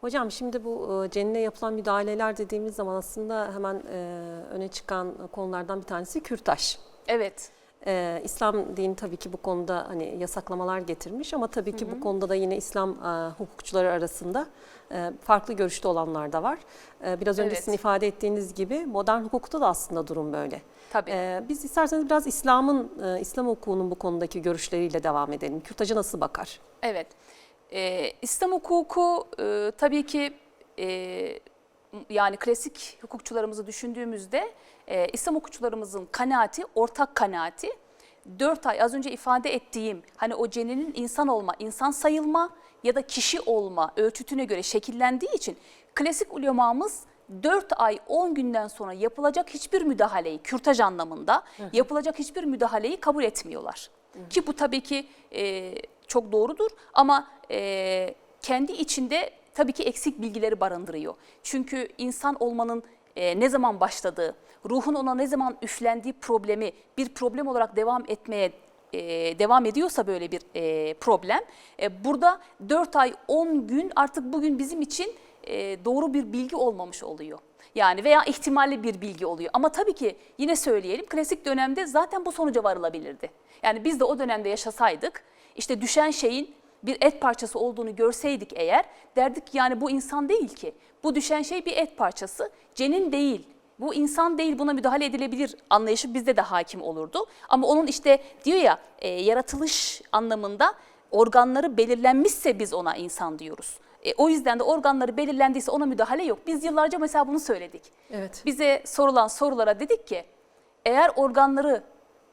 Hocam şimdi bu e, cenine yapılan müdahaleler dediğimiz zaman aslında hemen e, öne çıkan konulardan bir tanesi kürtaj. Evet. Ee, İslam dini tabii ki bu konuda hani yasaklamalar getirmiş ama tabii ki bu konuda da yine İslam e, hukukçuları arasında e, farklı görüşte olanlar da var. E, biraz önce Evet. sizin ifade ettiğiniz gibi modern hukukta da aslında durum böyle. Tabii. E, biz isterseniz biraz İslam'ın, e, İslam hukukunun bu konudaki görüşleriyle devam edelim. Kürtaja nasıl bakar? Evet. Ee, İslam hukuku e, tabii ki e, yani klasik hukukçularımızı düşündüğümüzde e, İslam hukukçularımızın kanaati, ortak kanaati 4 ay az önce ifade ettiğim hani o ceninin insan olma, insan sayılma ya da kişi olma ölçütüne göre şekillendiği için klasik ulemamız 4 ay 10 günden sonra yapılacak hiçbir müdahaleyi, kürtaj anlamında yapılacak hiçbir müdahaleyi kabul etmiyorlar. Ki bu tabii ki e, çok doğrudur ama e, kendi içinde tabii ki eksik bilgileri barındırıyor. Çünkü insan olmanın e, ne zaman başladığı, ruhun ona ne zaman üflendiği problemi bir problem olarak devam etmeye e, devam ediyorsa böyle bir e, problem, e, burada 4 ay 10 gün artık bugün bizim için e, doğru bir bilgi olmamış oluyor. Yani veya ihtimalli bir bilgi oluyor. Ama tabii ki yine söyleyelim klasik dönemde zaten bu sonuca varılabilirdi. Yani biz de o dönemde yaşasaydık işte düşen şeyin bir et parçası olduğunu görseydik eğer derdik ki yani bu insan değil ki. Bu düşen şey bir et parçası. Cenin değil. Bu insan değil buna müdahale edilebilir anlayışı bizde de hakim olurdu. Ama onun işte diyor ya e, yaratılış anlamında organları belirlenmişse biz ona insan diyoruz. E, o yüzden de organları belirlendiyse ona müdahale yok. Biz yıllarca mesela bunu söyledik. Evet. Bize sorulan sorulara dedik ki eğer organları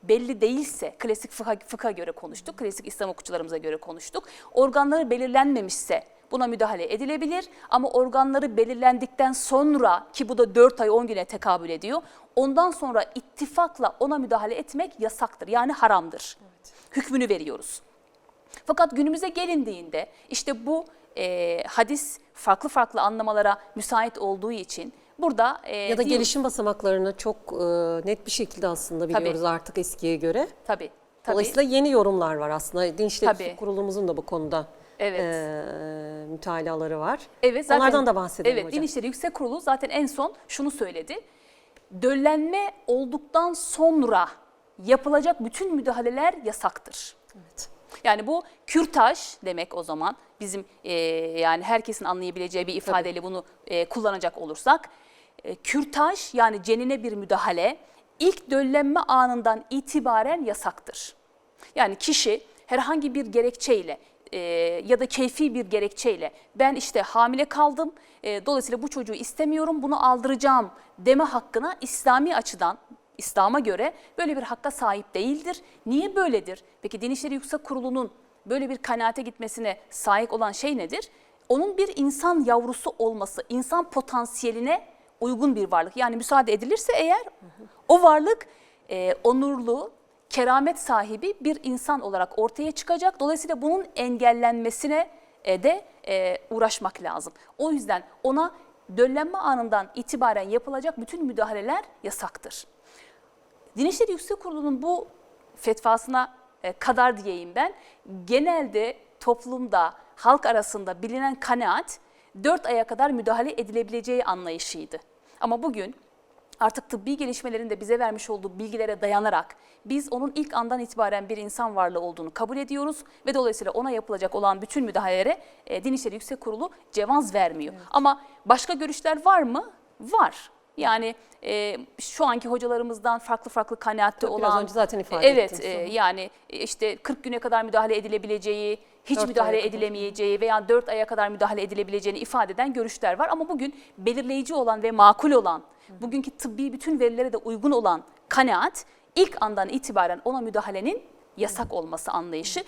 belli değilse klasik fıkha, fıkha göre konuştuk, klasik İslam hukukçularımıza göre konuştuk. Organları belirlenmemişse buna müdahale edilebilir ama organları belirlendikten sonra ki bu da 4 ay 10 güne tekabül ediyor. Ondan sonra ittifakla ona müdahale etmek yasaktır yani haramdır. Hükmünü veriyoruz. Fakat günümüze gelindiğinde işte bu e, hadis farklı farklı anlamalara müsait olduğu için burada e, Ya da diyoruz- gelişim basamaklarını çok e, net bir şekilde aslında Tabii. biliyoruz artık eskiye göre. tabii tabii Dolayısıyla yeni yorumlar var aslında. Din İşleri Tabii. Kurulumuzun da bu konuda Evet. e, mütalaları var. Evet, zaten, Onlardan da bahsedelim evet, hocam. Din İşleri Yüksek Kurulu zaten en son şunu söyledi. Döllenme olduktan sonra yapılacak bütün müdahaleler yasaktır. Evet. Yani bu kürtaj demek o zaman bizim e, yani herkesin anlayabileceği bir ifadeyle bunu e, kullanacak olursak kürtaj yani cenine bir müdahale ilk döllenme anından itibaren yasaktır. Yani kişi herhangi bir gerekçeyle e, ya da keyfi bir gerekçeyle ben işte hamile kaldım e, dolayısıyla bu çocuğu istemiyorum bunu aldıracağım deme hakkına İslami açıdan İslam'a göre böyle bir hakka sahip değildir. Niye böyledir? Peki Din İşleri Yüksek Kurulu'nun böyle bir kanaate gitmesine sahip olan şey nedir? Onun bir insan yavrusu olması, insan potansiyeline uygun bir varlık. Yani müsaade edilirse eğer o varlık e, onurlu, keramet sahibi bir insan olarak ortaya çıkacak. Dolayısıyla bunun engellenmesine e, de e, uğraşmak lazım. O yüzden ona döllenme anından itibaren yapılacak bütün müdahaleler yasaktır. Din İşleri Yüksek Kurulu'nun bu fetvasına e, kadar diyeyim ben, genelde toplumda, halk arasında bilinen kanaat 4 aya kadar müdahale edilebileceği anlayışıydı. Ama bugün artık tıbbi gelişmelerin de bize vermiş olduğu bilgilere dayanarak biz onun ilk andan itibaren bir insan varlığı olduğunu kabul ediyoruz ve dolayısıyla ona yapılacak olan bütün müdahalelere e, Din İşleri Yüksek Kurulu cevaz vermiyor. Ama başka görüşler var mı? Var. Yani e, şu anki hocalarımızdan farklı farklı kanaatte Tabii olan... biraz önce zaten ifade Evet, e, onu. yani e, işte 40 güne kadar müdahale edilebileceği, hiç Dört müdahale edilemeyeceği veya 4 aya kadar müdahale edilebileceğini ifade eden görüşler var. Ama bugün belirleyici olan ve makul olan, bugünkü tıbbi bütün verilere de uygun olan kanaat ilk andan itibaren ona müdahalenin yasak olması anlayışı